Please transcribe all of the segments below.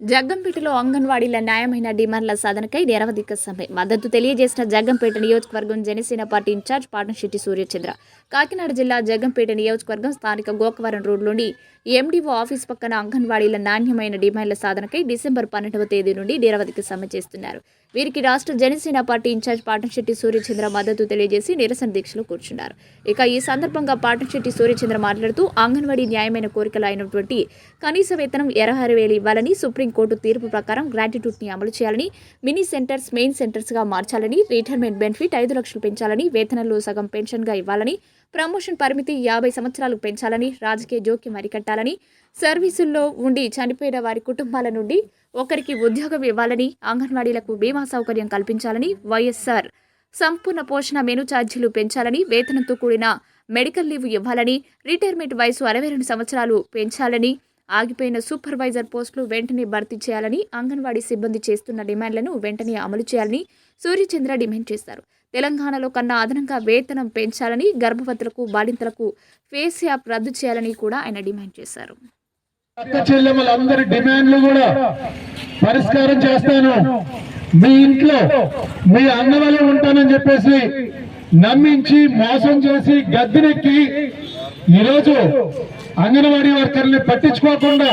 జగ్గంపేటలో అంగన్వాడీల న్యాయమైన డిమాండ్ల సాధనకై నిరవధిక సమ్మె. మద్దతు తెలియజేసిన జగ్గంపేట నియోజకవర్గం జనసేన పార్టీ ఇన్ఛార్జ్ పాటంశెట్టి సూర్యచంద్ర. కాకినాడ జిల్లా జగ్గంపేట నియోజకవర్గం స్థానిక గోకవరం రోడ్లోని ఎండీఓ ఆఫీస్ పక్కన అంగన్వాడీల నాణ్యమైన డిమాండ్ల సాధనకై డిసెంబర్ పన్నెండవ తేదీ నుండి నిరవధిక సమ్మె చేస్తున్నారు. వీరికి రాష్ట్ర జనసేన పార్టీ ఇన్ఛార్జ్ పాటంశెట్టి సూర్యచంద్ర మద్దతు తెలియజేసి నిరసన దీక్షలో కూర్చున్నారు. ఇక ఈ సందర్భంగా పాటంశెట్టి సూర్యచంద్ర మాట్లాడుతూ అంగన్వాడీ న్యాయమైన కోరికలు అయినటువంటి కనీస వేతనం ఇరవై వేలు ఇవ్వాలని సుప్రీంకోర్టు తీర్పు ప్రకారం గ్రాటిట్యూడ్ని అమలు చేయాలని మినీ సెంటర్స్ మెయిన్ సెంటర్స్గా మార్చాలని రిటైర్మెంట్ బెనిఫిట్ ఐదు లక్షలు పెంచాలని వేతనంలో సగం పెన్షన్గా ఇవ్వాలని ప్రమోషన్ పరిమితి యాభై సంవత్సరాలు పెంచాలని రాజకీయ జోక్యం అరికట్టాలని సర్వీసుల్లో ఉండి చనిపోయిన వారి కుటుంబాల నుండి ఒకరికి ఉద్యోగం ఇవ్వాలని అంగన్వాడీలకు బీమా సౌకర్యం కల్పించాలని వైఎస్ఆర్. సంపూర్ణ పోషణ మెను ఛార్జీలు పెంచాలని వేతనంతో కూడిన మెడికల్ లీవ్ ఇవ్వాలని రిటైర్మెంట్ వయసు అరవై రెండు సంవత్సరాలు పెంచాలని ఆగిపోయిన సూపర్వైజర్ పోస్టులు వెంటనే భర్తీ చేయాలని అంగన్వాడీ సిబ్బంది చేస్తున్న డిమాండ్లను వెంటనే అమలు చేయాలని సూర్యచంద్ర డిమాండ్ చేశారు. తెలంగాణలో కన్నా అదనంగా వేతనం పెంచాలని గర్భవతులకు బాలింతలకు ఫేస్ యాప్ రద్దు చేయాలని కూడా ఆయన డిమాండ్ చేశారు. చెల్లెమ్మలందరి డిమాండ్లు కూడా పరిష్కారం చేస్తాను. మీ ఇంట్లో మీ అన్న వల్లే ఉంటానని చెప్పేసి నమ్మించి మోసం చేసి గద్దెనెక్కి ఈరోజు అంగన్వాడీ వర్కర్ని పట్టించుకోకుండా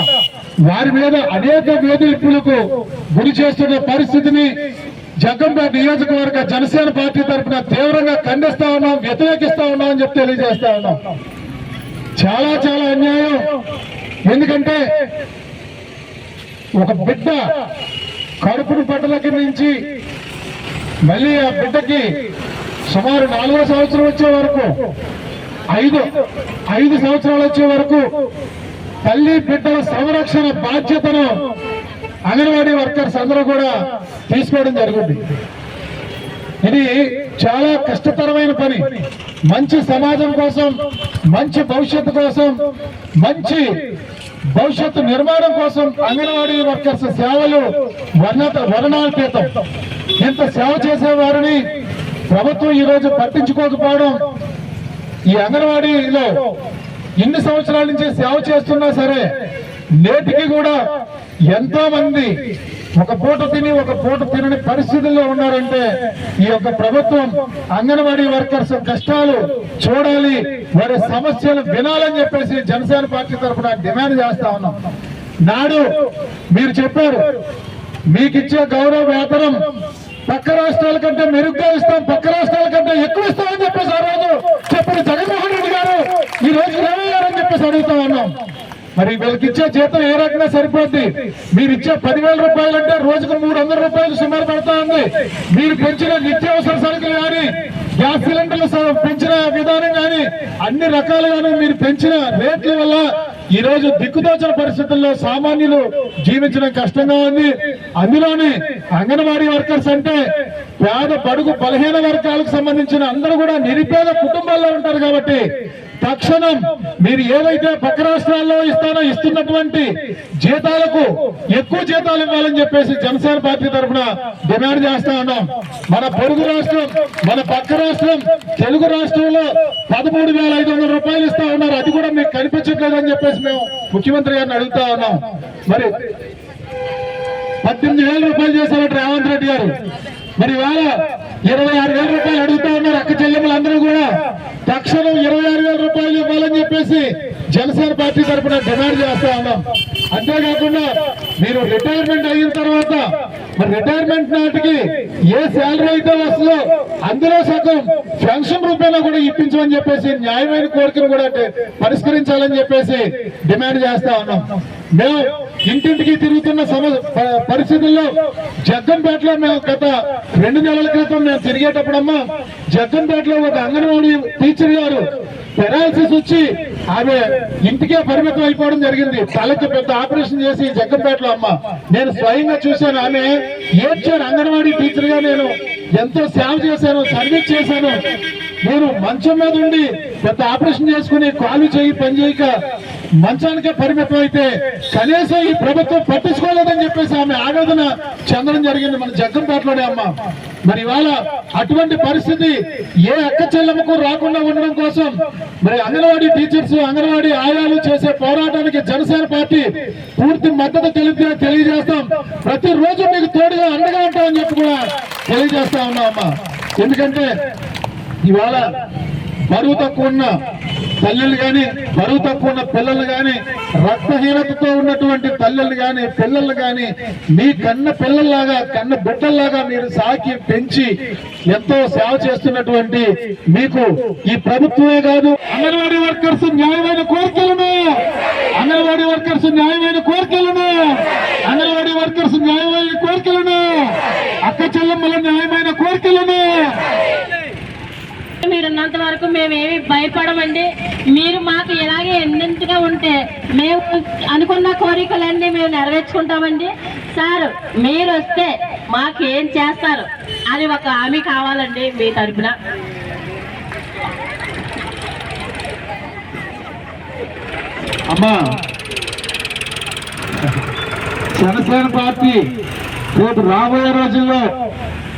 వారి మీద అనేక వేధింపులకు గురి చేస్తున్న పరిస్థితిని జగ్గంపేట నియోజకవర్గ జనసేన పార్టీ తరఫున తీవ్రంగా ఖండిస్తా ఉన్నాం వ్యతిరేకిస్తా ఉన్నాం అని చెప్పి తెలియజేస్తా ఉన్నాం. చాలా చాలా అన్యాయం. ఎందుకంటే ఒక బిడ్డ కడుపును పట్టలకి నుంచి మళ్ళీ ఆ బిడ్డకి సుమారు నాలుగో సంవత్సరం వచ్చే వరకు ఐదు ఐదు సంవత్సరాలు వచ్చే వరకు తల్లి బిడ్డల సంరక్షణ బాధ్యతను అంగన్వాడీ వర్కర్స్ అందరూ కూడా తీసుకోవడం జరిగింది. ఇది చాలా కష్టతరమైన పని. మంచి సమాజం కోసం మంచి భవిష్యత్తు కోసం మంచి భవిష్యత్తు నిర్మాణం కోసం అంగన్వాడీ వర్కర్స్ సేవలు వర్ణత వర్ణాతీతం ఇంత సేవ చేసే వారిని ప్రభుత్వం ఈరోజు పట్టించుకోకపోవడం ఈ అంగన్వాడీలో ఇన్ని సంవత్సరాల నుంచి సేవ చేస్తున్నా సరే నేటికి కూడా ఎంతో మంది ఒక పూట తిని ఒక పూట తినని పరిస్థితుల్లో ఉన్నారంటే ఈ యొక్క ప్రభుత్వం అంగన్వాడీ వర్కర్స్ కష్టాలు చూడాలి వారి సమస్యలు వినాలని చెప్పేసి జనసేన పార్టీ తరఫున డిమాండ్ చేస్తా ఉన్నాం. నాడు మీరు చెప్పారు మీకు ఇచ్చే గౌరవ వేతనం పక్క రాష్ట్రాల కంటే మెరుగ్గా ఇస్తాం పక్క రాష్ట్రాల కంటే ఎక్కువ ఇస్తామని చెప్పేసి ఆ రోజు చెప్పిన జగన్మోహన్ రెడ్డి గారు ఈ రోజు ఏమయ్యారని చెప్పేసి అడుగుతా ఉన్నాం. మరి వీళ్ళకి ఇచ్చే జీతం ఏ రకంగా సరిపోద్ది? మీరు ఇచ్చే పదివేల రూపాయలు అంటే రోజుకు మూడు వందల రూపాయలు సుమారు పడతా ఉంది. మీరు పెంచిన నిత్యావసర సరుకులు కానీ గ్యాస్ సిలిండర్లు పెంచిన విధానం కానీ అన్ని రకాలుగాను మీరు పెంచిన రేట్ల వల్ల ఈ రోజు దిక్కుదోచిన పరిస్థితుల్లో సామాన్యులు జీవించడం కష్టంగా ఉంది. అందులోనే అంగన్వాడీ వర్కర్స్ అంటే పేద పడుగు బలహీన వర్గాలకు సంబంధించిన అందరూ కూడా నిరుపేద కుటుంబాల్లో ఉంటారు కాబట్టి తక్షణం మీరు ఏవైతే పక్క రాష్ట్రాల్లో ఇస్తానో ఇస్తున్నటువంటి జీతాలకు ఎక్కువ జీతాలు ఇవ్వాలని చెప్పేసి జనసేన పార్టీ తరఫున డిమాండ్ చేస్తా ఉన్నాం. మన పొరుగు రాష్ట్రం మన పక్క రాష్ట్రం తెలుగు రాష్ట్రంలో పదమూడు వేల ఐదు వందల రూపాయలు ఇస్తా ఉన్నారు. అది కూడా మీకు కనిపించట్లేదు అని చెప్పేసి మేము ముఖ్యమంత్రి గారిని అడుగుతా ఉన్నాం. మరి పద్దెనిమిది వేల రూపాయలు చేశారట రేవంత్ రెడ్డి గారు. మరి ఇవాళ ఇరవై ఆరు వేల రూపాయలు అడుగుతా ఉన్నారు అక్క చెల్లెమ్మలందరూ కూడా. తక్షణం ఇరవై ఆరు వేల రూపాయలు ఇవ్వాలని చెప్పేసి జనసేన పార్టీ తరఫున డిమాండ్ చేస్తా ఉన్నాం. అంతేకాకుండా మీరు రిటైర్మెంట్ అయిన తర్వాత మరి రిటైర్మెంట్ నాటికి ఏ శాలరీ అయితే వస్తుందో అందులో సగం పెన్షన్ రూపంలో కూడా ఇప్పించమని చెప్పేసి న్యాయమైన కోరికను కూడా పరిష్కరించాలని చెప్పేసి డిమాండ్ చేస్తా ఉన్నాం. మేము ఇంటింటికి తిరుగుతున్న సమ పరిస్థితుల్లో జగ్గంపేటలో మేము గత రెండు నెలల క్రితం మేము తిరిగేటప్పుడమ్మా జగ్గంపేటలో ఒక అంగన్వాడీ టీచర్ గారు పెరాలసిస్ వచ్చి ఆమె ఇంటికే పరిమితం అయిపోవడం జరిగింది. తలకి పెద్ద ఆపరేషన్ చేసి జగ్గంపేటలో అమ్మ నేను స్వయంగా చూశాను. ఆమె ఏడ్చాను అంగన్వాడీ టీచర్గా నేను ఎంతో సేవ చేశాను సర్వీస్ చేశాను. నేను మంచం మీద ఉండి పెద్ద ఆపరేషన్ చేసుకుని కాలు చేయి పని చేయక మంచానికే పరిమితం అయితే కనీసం ఈ ప్రభుత్వం పట్టించుకోలేదని చెప్పేసి ఆమె ఆవేదన చెందడం జరిగింది మన జగ్గంపేటలోనే అమ్మ. మరి ఇవాళ అటువంటి పరిస్థితి ఏ అక్క చెల్లెమ్మకు రాకుండా ఉండడం కోసం మరి అంగన్వాడీ టీచర్స్ అంగన్వాడీ ఆయాలు చేసే పోరాటానికి జనసేన పార్టీ పూర్తి మద్దతు తెలిపి తెలియజేస్తాం. ప్రతిరోజు మీకు తోడుగా అండగా ఉంటామని చెప్పి కూడా తెలియజేస్తా ఉన్నాం అమ్మ. ఎందుకంటే ఇవాళ బరువు తక్కువ ఉన్న తల్లులు కానీ బరువు తక్కువ ఉన్న పిల్లలు కానీ రక్తహీనతతో ఉన్నటువంటి తల్లులు కానీ పిల్లలు కానీ మీ కన్న పిల్లల్లాగా కన్న బిడ్డల్లాగా మీరు సాకి పెంచి ఎంతో సేవ చేస్తున్నటువంటి మీకు ఈ ప్రభుత్వమే కాదు అంగన్వాడీ వర్కర్స్ న్యాయమైన కోరికలను అంగన్వాడీ వర్కర్స్ న్యాయమైన కోరికలను అంగన్వాడీ వర్కర్స్ న్యాయమైన కోరికలను అక్క చెల్లెమ్మల న్యాయమైన కోరికలను మీరున్నంత వరకు మేమేమి భయపడమండి. మీరు మాకు ఇలాగే ఎన్నింటిగా ఉంటే మేము అనుకున్న కోరికలన్నీ మేము నెరవేర్చుకుంటామండి. సార్ మీరు వస్తే మాకు ఏం చేస్తారు? అని ఒక హామీ కావాలండి మీ తరపున. అమ్మా. జనసేన పార్టీ రేపు రాబోయే రోజుల్లో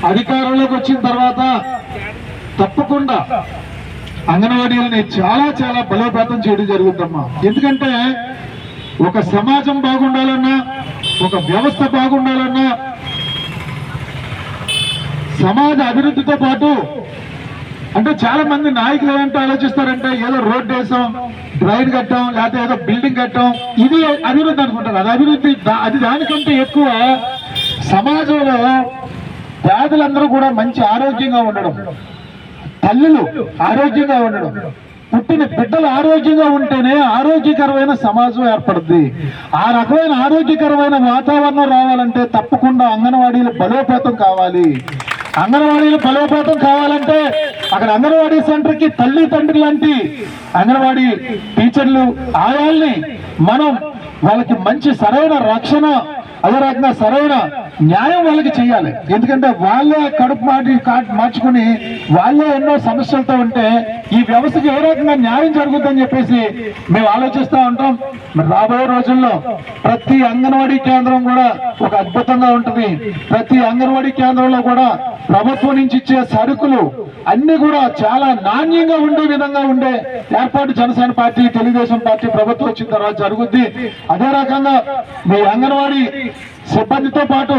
అధికారంలోకి వచ్చిన తర్వాత తప్పకుండా. అంగన్వాడీలని చాలా చాలా బలోపేతం చేయడం జరుగుతుందమ్మా. ఎందుకంటే ఒక సమాజం బాగుండాలన్నా ఒక వ్యవస్థ బాగుండాలన్నా సమాజ అభివృద్ధితో పాటు అంటే చాలా మంది నాయకులు ఏంటో ఆలోచిస్తారంటే ఏదో రోడ్ వేసాం డ్రైన్ కట్టాం లేకపోతే ఏదో బిల్డింగ్ కట్టాం. ఇది అభివృద్ధి అనుకుంటారు. అది అభివృద్ధి అది దానికంటే ఎక్కువ సమాజంలో పేదలందరూ కూడా మంచి ఆరోగ్యంగా ఉండడం. తల్లులు ఆరోగ్యంగా ఉండడం. పుట్టిన బిడ్డలు ఆరోగ్యంగా ఉంటేనే ఆరోగ్యకరమైన సమాజం ఏర్పడుద్ది. ఆ రకమైన ఆరోగ్యకరమైన వాతావరణం రావాలంటే తప్పకుండా అంగన్వాడీలు బలోపేతం కావాలి. అంగన్వాడీలు బలోపేతం కావాలంటే అక్కడ అంగన్వాడీ సెంటర్కి తల్లి తండ్రి లాంటి అంగన్వాడీ టీచర్లు ఆయాల్ని మనం వాళ్ళకి మంచి సరైన రక్షణ అదే రకంగా సరైన న్యాయం వాళ్ళకి చేయాలి ఎందుకంటే వాళ్ళే కడుపు మాటి మార్చుకుని వాళ్ళే ఎన్నో సమస్యలతో ఉంటే ఈ వ్యవస్థకి ఏ రకంగా న్యాయం జరుగుతుందని చెప్పేసి మేము ఆలోచిస్తూ ఉంటాం. రాబోయే రోజుల్లో ప్రతి అంగన్వాడీ కేంద్రం కూడా ఒక అద్భుతంగా ఉంటుంది. ప్రతి అంగన్వాడీ కేంద్రంలో కూడా ప్రభుత్వం నుంచి ఇచ్చే సరుకులు అన్ని కూడా చాలా నాణ్యంగా ఉండే విధంగా ఉండే ఏర్పాటు జనసేన పార్టీ తెలుగుదేశం పార్టీ ప్రభుత్వం వచ్చిన తర్వాత జరుగుద్ది. అదే రకంగా మీ అంగన్వాడీ సిబ్బందితో పాటు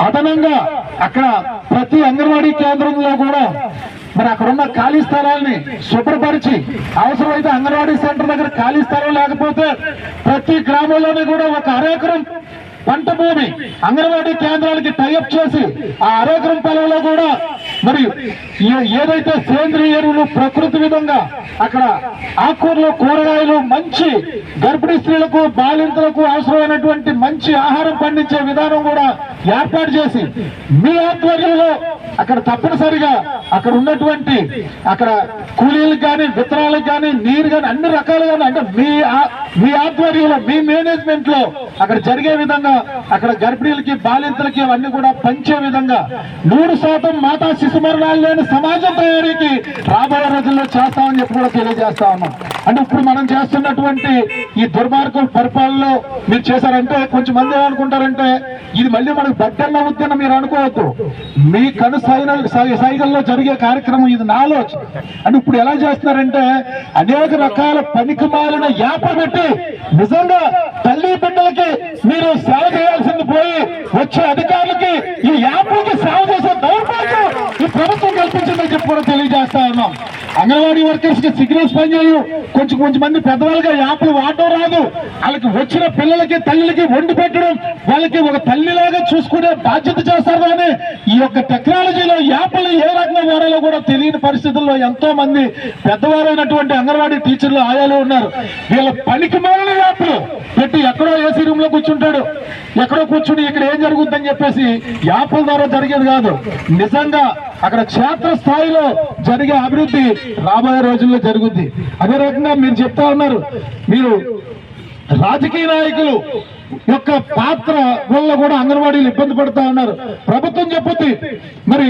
అదనంగా అక్కడ ప్రతి అంగన్వాడీ కేంద్రంలో కూడా మరి అక్కడ ఉన్న ఖాళీ స్థలాల్ని శుభ్రపరిచి అవసరమైతే అంగన్వాడీ సెంటర్ దగ్గర ఖాళీ స్థలం లేకపోతే ప్రతి గ్రామంలోనే కూడా ఒక అరేకరం పంట భూమి అంగన్వాడీ కేంద్రాలకి టైఅప్ చేసి ఆ అరేకరం పొలంలో కూడా మరి ఏదైతే సేంద్రియ ఎరువులు ప్రకృతి విధంగా అక్కడ ఆకుకూరలు కూరగాయలు మంచి గర్భిణీ స్త్రీలకు బాలింతలకు అవసరమైనటువంటి మంచి ఆహారం పండించే విధానం కూడా ఏర్పాటు చేసి మీ ఆధ్వర్యంలో అక్కడ తప్పనిసరిగా అక్కడ ఉన్నటువంటి అక్కడ కూలీలకు కానీ విత్తనాలకు కానీ నీరు కానీ అన్ని రకాలుగా అంటే మీ ఆ- మీ ఆధ్వర్యంలో మీ మేనేజ్మెంట్లో అక్కడ జరిగే విధంగా అక్కడ గర్భిణీలకి బాలింతలకి అవన్నీ కూడా పంచే విధంగా నూరు శాతం మాతా శిశు మరణాలు లేని సమాజం తయారీకి రాబోయే రోజుల్లో చేస్తామని చెప్పి కూడా తెలియజేస్తా ఉన్నాం. అంటే ఇప్పుడు మనం చేస్తున్నటువంటి ఈ దుర్మార్గం పరిపాలనలో మీరు చేశారంటే కొంచెం మంది ఏమనుకుంటారంటే ఇది మళ్ళీ మనకు బద్దన్న ఉద్యమం మీరు అనుకోవద్దు. మీ కను సైన- సై- సైగల్లో జరిగే కార్యక్రమం ఇది నా ఆలోచన. అంటే ఇప్పుడు ఎలా చేస్తున్నారంటే అనేక రకాల పనికి మాలిన యాప పెట్టి నిజంగా తల్లి బిడ్డలకి మీరు సేవ చేయాల్సింది పోయి వచ్చే అధికారులకి ఈ యాప్లకి సేవ చేసే దౌర్భాగ్యం ఈ ప్రభుత్వం కల్పించిందని చెప్పి కూడా తెలియజేస్తా ఉన్నాం. అంగన్వాడీ వర్కర్స్కి సిగ్నల్స్ పనిచేయవు కొంచెం కొంచెం మంది పెద్దవాళ్ళుగా యాప్లు వాడడం రాదు. వాళ్ళకి వచ్చిన పిల్లలకి తల్లికి వండి పెట్టడం వాళ్ళకి ఒక తల్లిలాగా చూసుకునే బాధ్యత చేస్తారు కానీ ఈ యొక్క టెక్నాలజీలో యాప్లు ఏ రకంగా వాడాలో కూడా తెలియని పరిస్థితుల్లో ఎంతో మంది పెద్దవారైనటువంటి అంగన్వాడీ టీచర్లు ఆయాలు ఉన్నారు. వీళ్ళ పని పనికి మాలిన యాప్లు పెట్టి ఎక్కడో ఏసీ రూమ్లో కూర్చుంటాడు. ఎక్కడో కూర్చుని ఇక్కడ ఏం జరుగుతుందని చెప్పేసి యాప్ల ద్వారా జరిగేది కాదు. నిజంగా అక్కడ క్షేత్ర స్థాయిలో జరిగే అభివృద్ధి రాబోయే రోజుల్లో జరుగుద్ది. అదే రకంగా మీరు చెప్తా ఉన్నారు మీరు రాజకీయ నాయకులు యొక్క పాత్ర వల్ల కూడా అంగన్వాడీలు ఇబ్బంది పడుతూ ఉన్నారు. ప్రభుత్వం చెప్పుద్ది మరి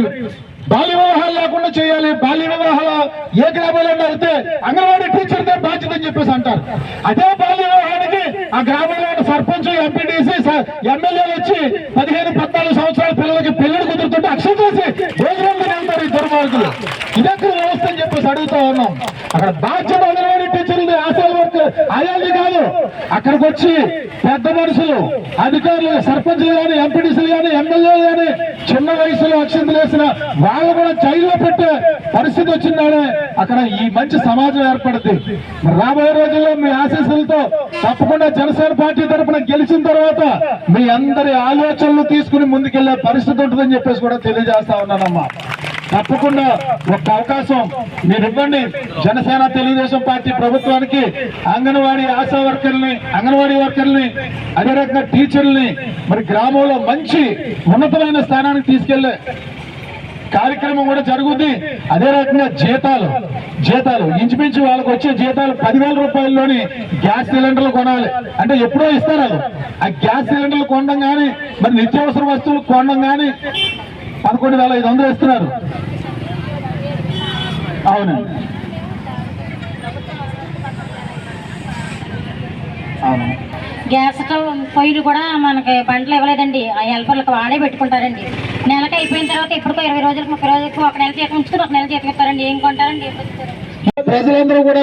బాల్య వివాహాలు లేకుండా చేయాలి బాల్య వివాహాలు ఏ గ్రామంలో అయితే అంగన్వాడీ టీచర్దే బాధ్యత అని చెప్పేసి అంటారు. అదే బాల్య వివాహానికి ఆ గ్రామంలో ఉన్న సర్పంచ్ ఎంపీటీసీ ఎమ్మెల్యేలు వచ్చి పదిహేను పద్నాలుగు సంవత్సరాల పిల్లలకి పెళ్ళిడి కుదురుతుంటే అక్షర చేసి భోజనం వెళ్తారు ఈ దుర్మార్గులు. ఇదే వ్యవస్థ అని చెప్పేసి అడుగుతా ఉన్నాం. అక్కడ బాధ్యత వర్క్ కాదు. అక్కడికి వచ్చి పెద్ద మనుషులు అధికారులు సర్పంచ్లు కానీ ఎంపీటీసీలు కానీ ఎమ్మెల్యేలు కానీ చిన్న వయసులో అక్షంతలు వేసిన వాళ్ళు కూడా జైల్లో పెట్టే పరిస్థితి వచ్చిందానే అక్కడ ఈ మంచి సమాజం ఏర్పడింది. రాబోయే రోజుల్లో మీ ఆశీస్సులతో తప్పకుండా జనసేన పార్టీ తరఫున గెలిచిన తర్వాత మీ అందరి ఆలోచనలు తీసుకుని ముందుకెళ్ళే పరిస్థితి ఉంటుందని చెప్పేసి కూడా తెలియజేస్తా ఉన్నానమ్మా. తప్పకుండా ఒక అవకాశం మీరు ఇవ్వండి జనసేన తెలుగుదేశం పార్టీ ప్రభుత్వానికి అంగన్వాడీ ఆశా వర్కర్ని అంగన్వాడీ వర్కర్ని అదే రకంగా టీచర్ని మరి గ్రామంలో మంచి ఉన్నతమైన స్థానానికి తీసుకెళ్ళే కార్యక్రమం కూడా జరుగుద్ది. అదే రకంగా జీతాలు జీతాలు ఇంచుమించు వాళ్ళకి వచ్చే జీతాలు పదివేల రూపాయల్లోని గ్యాస్ సిలిండర్లు కొనాలి. అంటే ఎప్పుడో ఇస్తారు ఆ గ్యాస్ సిలిండర్లు కొనడం కానీ మరి నిత్యావసర వస్తువులు కొనడం కానీ పదకొండు వేల ఐదు వందలు ఇస్తున్నారు అవును. అవును. గ్యాస్ స్టవ్ పొయ్యిలు కూడా మనకి బండ్లు ఇవ్వలేదండి. ఆ హెల్పర్లకు వాడే పెట్టుకుంటారండి. నెలకి అయిపోయిన తర్వాత ఎప్పటికో ఇరవై రోజులకు ముప్పై రోజులకు ఒక నెల జీతం ఉంచుకుని ఒక నెల జీతం ఇస్తారండి. ఏం కొంటారండి? ప్రజలందరూ కూడా